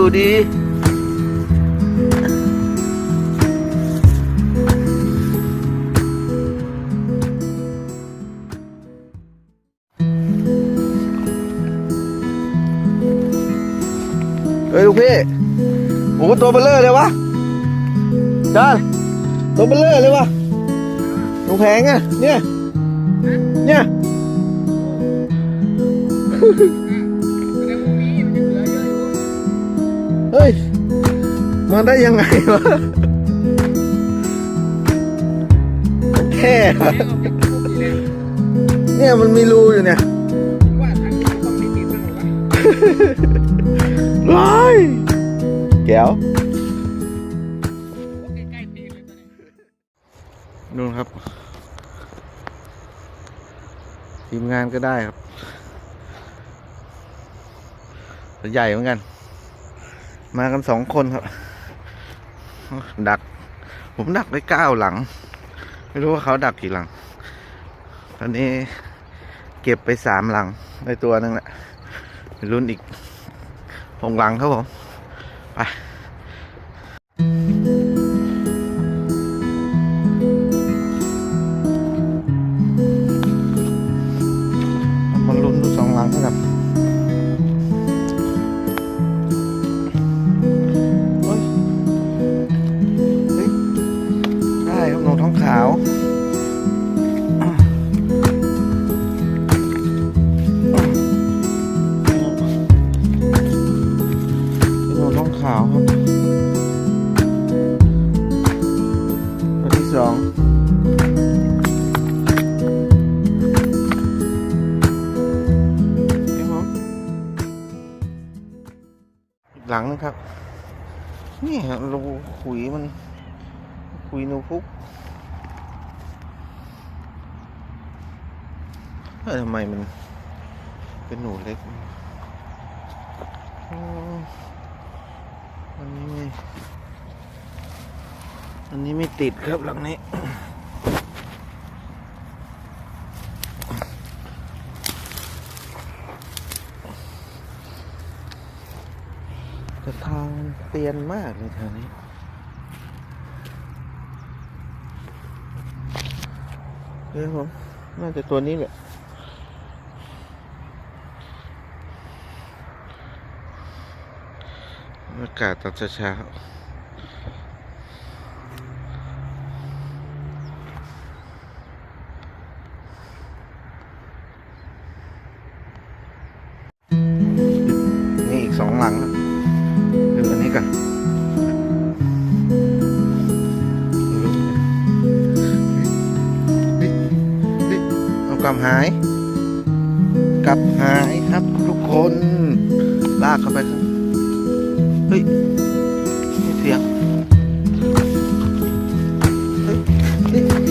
อยู่ดี เฮ้ยลูกพี่โอ้โหตัวเบลเลอร์เลยวะจานตัวเบลเลอร์เลยวะตรงแพงอะเนี่ย เนี่ย มาได้ยังไงวะแค่เนี่ยมันมีรูอยู่เนี่ยว้ายแก้วนู่นครับ ทีมงานก็ได้ครับใหญ่เหมือนกัน มากันสองคนครับ ดัก ผมดักได้เก้าหลัง ไม่รู้ว่าเขาดักกี่หลัง ตอนนี้เก็บไปสามหลังในตัวนึงแหละรุ่นอีกหกหลังครับผม ไปมาลุ้นดูสองหลังกันเหลังนึงครับ นี่ฮะรูขุยมัน ขุยนูพุกเออทำไมมัน เป็นหนูเล็กอันนี้ไม่ อันนี้ไม่ติดครับหลังนี้ แต่ทางเตียนมากเลยแถวนี้เฮ้ยผม น่าจะตัวนี้แหละอากาศตอนเช้าๆ กลับหายกลับหายครับทุกคน ลากเข้าไปครับเฮ้ยเสียงเฮ้ย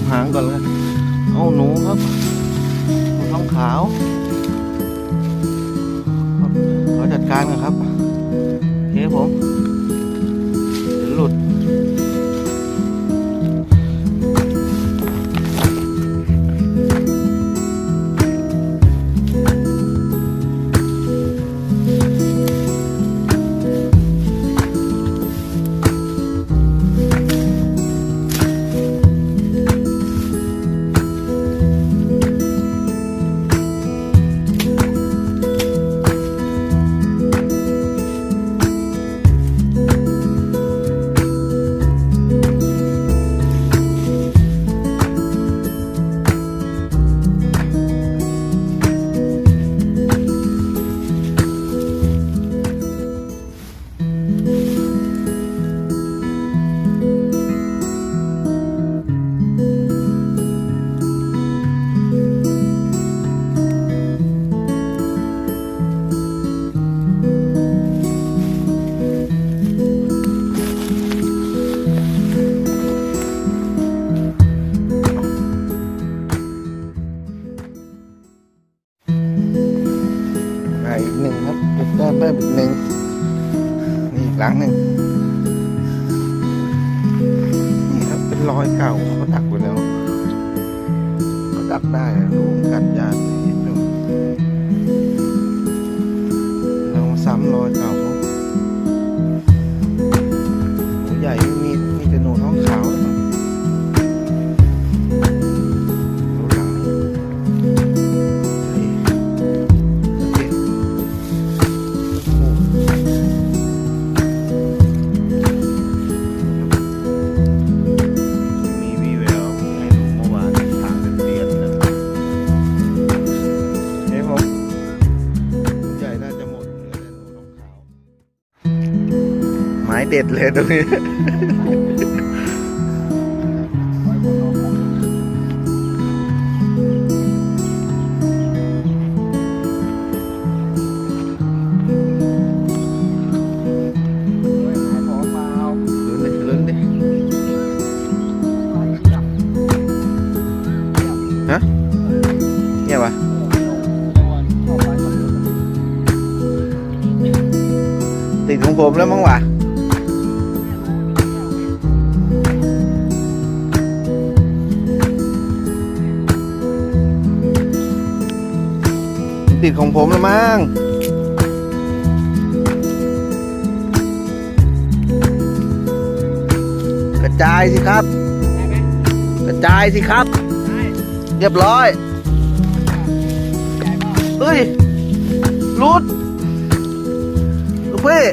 บหางก่อนเลยเอาหนูครับหนูท้องขาวเรับขาจัดการกันครับโอเคผม ร้อยเก่าเขาดักไว้แล้วเขาดักได้รู้กัดยากเลยดูเราซ้ำร้อยเก่าเขาหนูใหญ่ เด็ดเลยตรงนี้ลุ้นดิลุ้นดิฮะเงียบวะติดของผมแล้วมั้งวะ ติดของผมแล้วมั้งกระจายสิครับ กระจายสิครับ เรียบร้อยเฮ้ยหลุดลูกพี่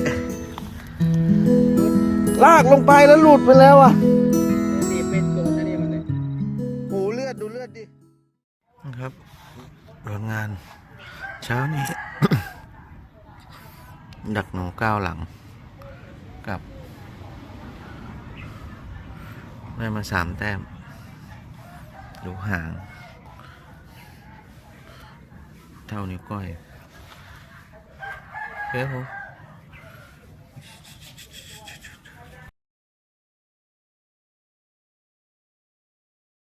ลากลงไปแล้วหลุดไปแล้วอะนี่เป็นโดนนะนี่มันเลยหูเลือดดูเลือดดิครับโดนงาน เช้านี้ ดักหนูก้าวหลัง กับ ได้มาสามแต้มดูห่าง เท่านิ้วก้อยเฮ้ยผม